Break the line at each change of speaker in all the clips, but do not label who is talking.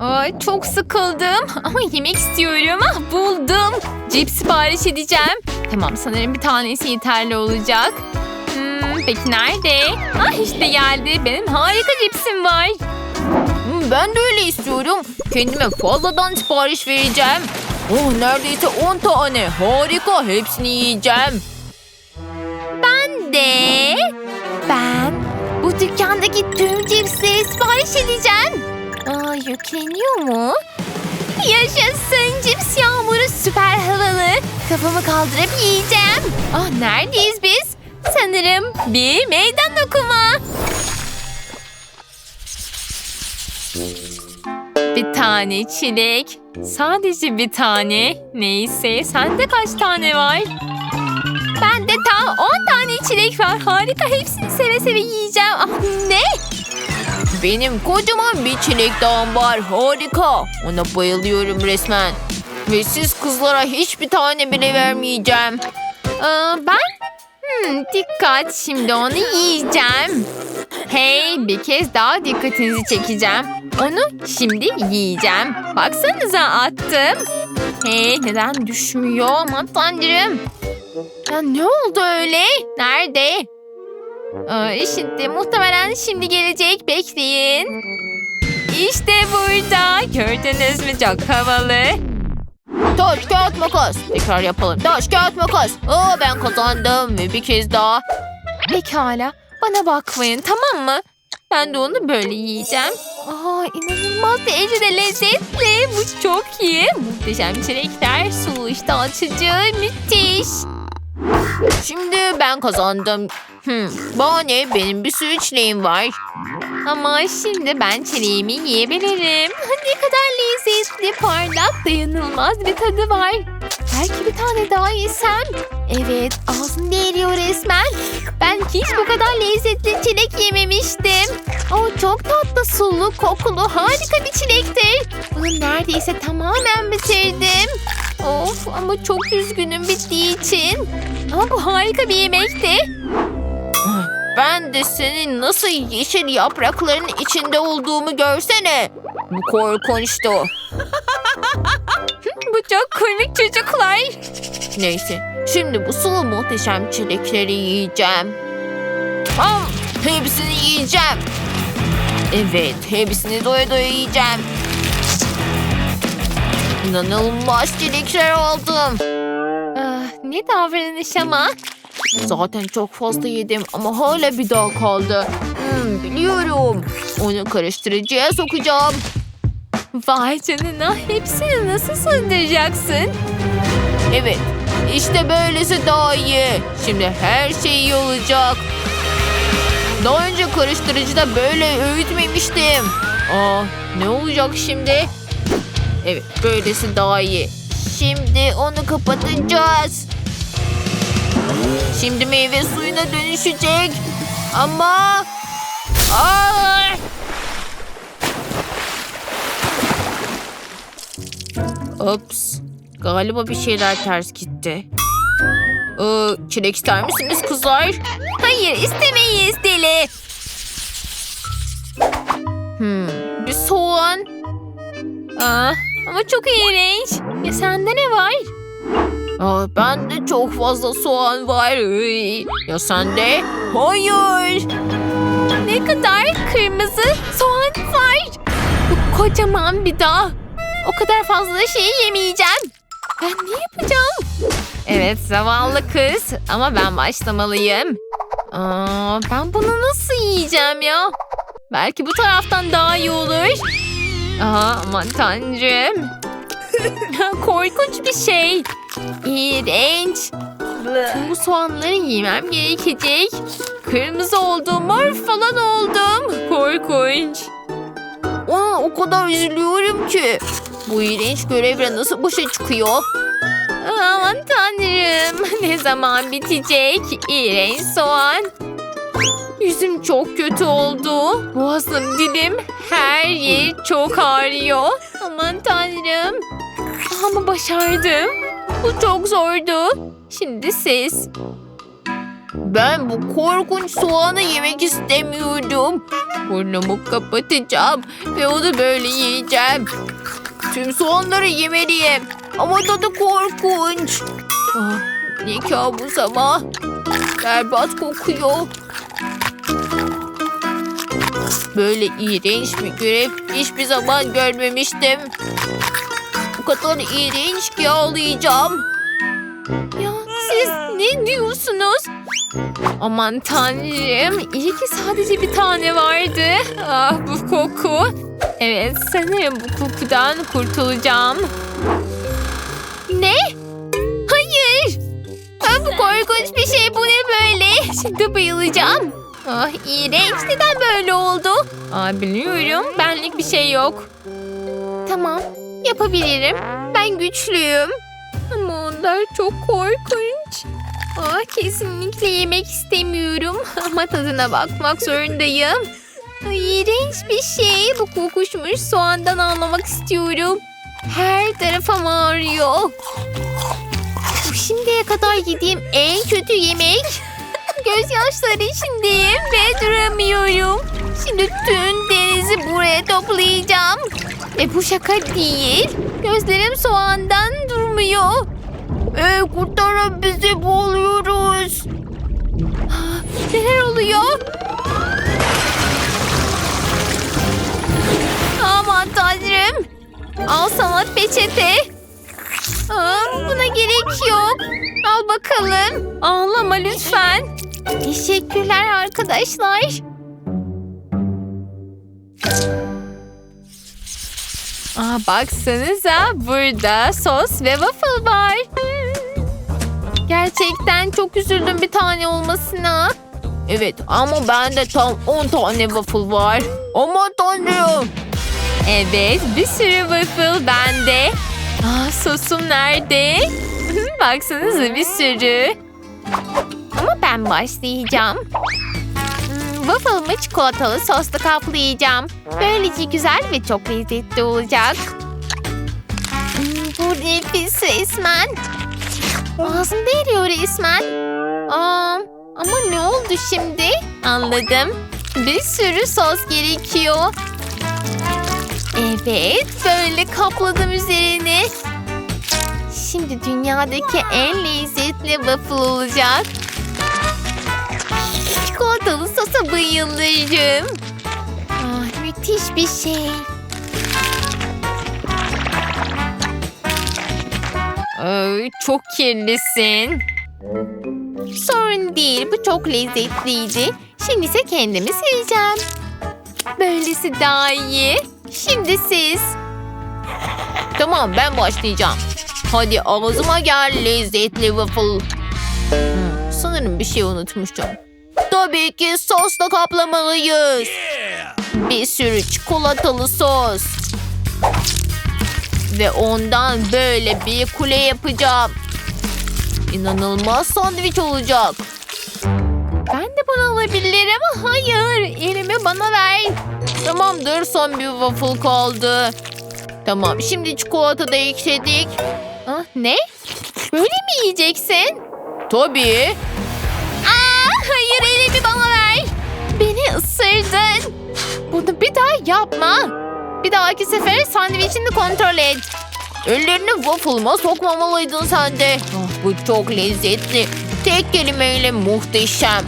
Ay çok sıkıldım ama yemek istiyorum. Ah, buldum. Cips sipariş edeceğim. Tamam sanırım bir tanesi yeterli olacak. Hmm, peki nerede? Ah işte geldi. Benim harika cipsim var.
Hmm, Ben de öyle istiyorum. Kendime fazladan sipariş vereceğim. Oh neredeyse 10 tane. Harika. Hepsini yiyeceğim.
Ben de. Ben bu dükkandaki tüm cipsleri sipariş edeceğim. Aa yükleniyor mu? Yaşasın cips yağmuru süper havalı. Kafamı kaldırıp yiyeceğim. Ah neredeyiz biz? Sanırım bir meydan okuma. Bir tane çilek. Sadece bir tane. Neyse sende kaç tane var? Bende tam 10 tane çilek var. Harika hepsini seve seve yiyeceğim. Ah ne?
Benim kocaman bir çilek dağım var. Harika. Ona bayılıyorum resmen. Ve siz kızlara hiçbir tane bile vermeyeceğim.
Aa, ben? Hmm, dikkat şimdi onu yiyeceğim. Hey bir kez daha dikkatinizi çekeceğim. Onu şimdi yiyeceğim. Baksanıza attım. Hey neden düşmüyor aman tanrım. Ya ne oldu öyle? Nerede? Aa, şimdi muhtemelen şimdi gelecek bekleyin. İşte burada. Gördünüz mü çok havalı.
Taş, kağıt, makas. Tekrar yapalım. Taş, kağıt, makas. Aa, ben kazandım ve bir kez daha.
Pekala. Bana bakmayın tamam mı? Ben de onu böyle yiyeceğim. Aa inanılmaz derecede lezzetli. Bu çok iyi. Muhteşem çilekler, sulu işte açıcı, müthiş.
Şimdi ben kazandım. Hmm, bana ne? Benim bir sürü çileğim var.
Ama şimdi ben çileğimi yiyebilirim. Ne kadar lezzetli, parlak, dayanılmaz bir tadı var. Belki bir tane daha yesem. Evet, ağzım eriyor resmen. Ben hiç bu kadar lezzetli çilek yememiştim. O çok tatlı, sulu, kokulu, harika bir çilektir. Bunu neredeyse tamamen bitirdim. Of ama çok üzgünüm bittiği için. Ama bu harika bir yemekti.
Ben de senin nasıl yeşil yaprakların içinde olduğumu görsene. Bu korkunçtu.
Bu çok komik çocuklar.
Neyse, şimdi bu sulu muhteşem çilekleri yiyeceğim. Am, hepsini yiyeceğim. Evet, hepsini doya doya yiyeceğim. İnanılmaz çilekler aldım.
Ne davranış ama.
Zaten çok fazla yedim ama hala bir daha kaldı. Hmm, biliyorum. Onu karıştırıcıya sokacağım.
Vay canına hepsini nasıl sığdıracaksın?
Evet, işte böylesi daha iyi. Şimdi her şey iyi olacak. Daha önce karıştırıcıda böyle öğütmemiştim. Aa, ne olacak şimdi? Evet, böylesi daha iyi. Şimdi onu kapatacağız. Şimdi meyve suyuna dönüşecek. Ama... Aa! Ops. Galiba bir şeyler ters gitti. Ee, çilek ister misiniz kızlar?
Hayır istemeyiz deli.
Hmm, bir soğan.
Ah, ama çok iğrenç. Ya sende ne var?
Aa, bende çok fazla soğan var. Ya sende? Hayır.
Ne kadar kırmızı soğan var. Bu kocaman bir dağ. O kadar fazla şeyi yemeyeceğim. Ben ne yapacağım? Evet zavallı kız ama ben başlamalıyım. Aa, ben bunu nasıl yiyeceğim ya? Belki bu taraftan daha iyi olur. Aa, aman tanrım. Korkunç bir şey. İğrenç. Tüm bu soğanları yemem gerekecek. Kırmızı oldum, mor falan oldum. Korkunç.
Ona o kadar üzülüyorum ki. Bu iğrenç görevle nasıl başa çıkıyor?
Aman tanrım. Ne zaman bitecek? İğrenç soğan. Yüzüm çok kötü oldu. Boğazım, dilim, her yer çok ağrıyor. Aman tanrım. Ama başardım. Bu çok zordu. Şimdi siz.
Ben bu korkunç soğanı yemek istemiyorum. Burnumu kapatacağım ve onu böyle yiyeceğim. Tüm soğanları yemeliyim. Ama tadı korkunç. Ah, ne kabus ama. Berbat kokuyor. Böyle iğrenç bir görev hiçbir zaman görmemiştim. Bu kadar iğrenç ki ağlayacağım.
Ya siz ne diyorsunuz? Aman tanrım. iyi ki sadece bir tane vardı. Ah bu koku. Evet sanırım bu kokudan kurtulacağım. Ne? Hayır. Ah, bu korkunç bir şey. Bu ne böyle? Şimdi bayılacağım. Ah iğrenç. Neden böyle oldu? Aa, biliyorum. Benlik bir şey yok. Tamam. Yapabilirim. Ben güçlüyüm. Ama onlar çok korkunç. Ah, kesinlikle yemek istemiyorum. Ama tadına bakmak zorundayım. Ay, iğrenç bir şey. Bu kokuşmuş soğandan anlamak istiyorum. Her tarafım ağrıyor. Bu şimdiye kadar yediğim en kötü yemek. Gözyaşları içindeyim ve duramıyorum. Şimdi tüm denizi buraya toplayacağım. Ve bu şaka değil. Gözlerim soğandan durmuyor.
Ey kurtarın bizi boğuluyoruz.
Neler oluyor? Aman tanrım. Al sana peçete. Aa, buna gerek yok. Al bakalım. Ağlama lütfen. Teşekkürler arkadaşlar. Aa, baksanıza burada sos ve waffle var. Gerçekten çok üzüldüm bir tane olmasına.
Evet ama bende tam 10 tane waffle var. Aman tanrım.
Evet bir sürü waffle bende. Aa, sosum nerede? Baksanıza bir sürü. Ama ben başlayacağım. Waffle'ımı çikolatalı sosla kaplayacağım. Böylece güzel ve çok lezzetli olacak. Hmm, bu nefis resmen. Ağzımda eriyor resmen. Aa, ama ne oldu şimdi? Anladım. Bir sürü sos gerekiyor. Evet, böyle kapladım üzerini. Şimdi dünyadaki en lezzetli waffle olacak. Çikolatalı sosa bayılırım. Ah, müthiş bir şey. Ay, çok kirlisin. Sorun değil, bu çok lezzetliydi. Şimdi ise kendimi sileceğim. Böylesi daha iyi. Şimdi siz.
Tamam ben başlayacağım. Hadi ağzıma gel lezzetli waffle. Hmm, sanırım bir şey unutmuşum. Tabii ki sosla kaplamalıyız. Bir sürü çikolatalı sos. Ve ondan böyle bir kule yapacağım. İnanılmaz sandviç olacak.
Ben de bunu alabilirim. Hayır, elimi bana ver.
Tamamdır son bir waffle kaldı. Tamam şimdi çikolata da ekledik.
Ah, ne? Böyle mi yiyeceksin?
Tabii.
Isırdın. Bunu bir daha yapma. Bir dahaki sefer sandviçini kontrol et.
Ellerini waffle'ıma sokmamalıydın sen de. Ah, bu çok lezzetli. Tek kelimeyle muhteşem.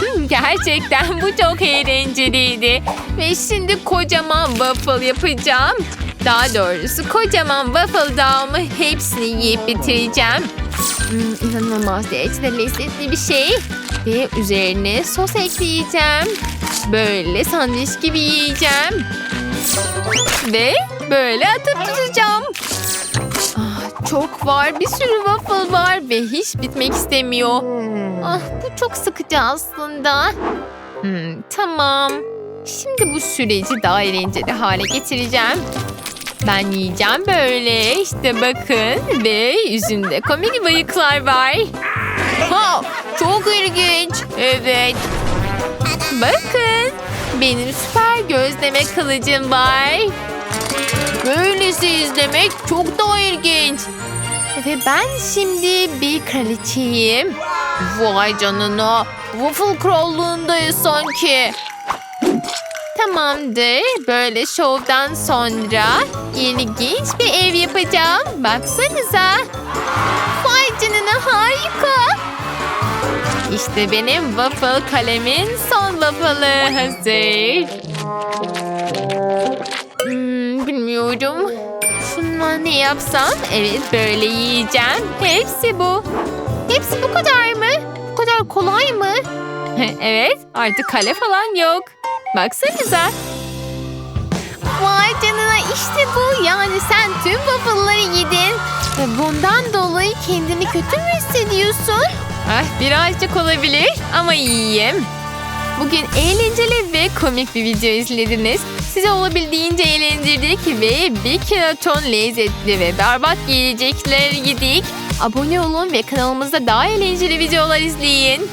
Hmm, Gerçekten bu çok eğlenceliydi. Ve şimdi kocaman waffle yapacağım. Daha doğrusu kocaman waffle dağımı hepsini yiyip bitireceğim. Hmm, inanılmaz derecede lezzetli bir şey. Ve üzerine sos ekleyeceğim. Böyle sandviç gibi yiyeceğim. Ve böyle atıp tutacağım. Ah, çok var. Bir sürü waffle var ve hiç bitmek istemiyor. Ah bu çok sıkıcı aslında. Hmm, tamam. Şimdi bu süreci daha eğlenceli hale getireceğim. Ben yiyeceğim böyle. İşte bakın. Ve yüzünde komik bıyıklar var.
Ha, çok ilginç. Evet.
Bakın. Benim süper gözleme kılıcım var.
Böylesi izlemek çok daha ilginç.
Ve ben şimdi bir kraliçeyim.
Vay canına. Waffle krallığındayız sanki.
Tamamdır. Böyle şovdan sonra ilginç bir ev yapacağım. Baksanıza. Vay canına harika. İşte benim waffle kalemin son waffle'ı hazır. Hmm, bilmiyorum. Şununla ne yapsam? Evet böyle yiyeceğim. Hepsi bu. Hepsi bu kadar mı? Bu kadar kolay mı? evet artık kale falan yok. Baksanıza. Vay canına işte bu. Yani sen tüm waffle'ları yedin. Ve bundan dolayı kendini kötü mü hissediyorsun? Ah birazcık olabilir ama iyiyim. Bugün eğlenceli ve komik bir video izlediniz. Sizi olabildiğince eğlendirdik ve bir kiloton lezzetli ve berbat yiyecekler yedik. Abone olun ve kanalımızda daha eğlenceli videolar izleyin.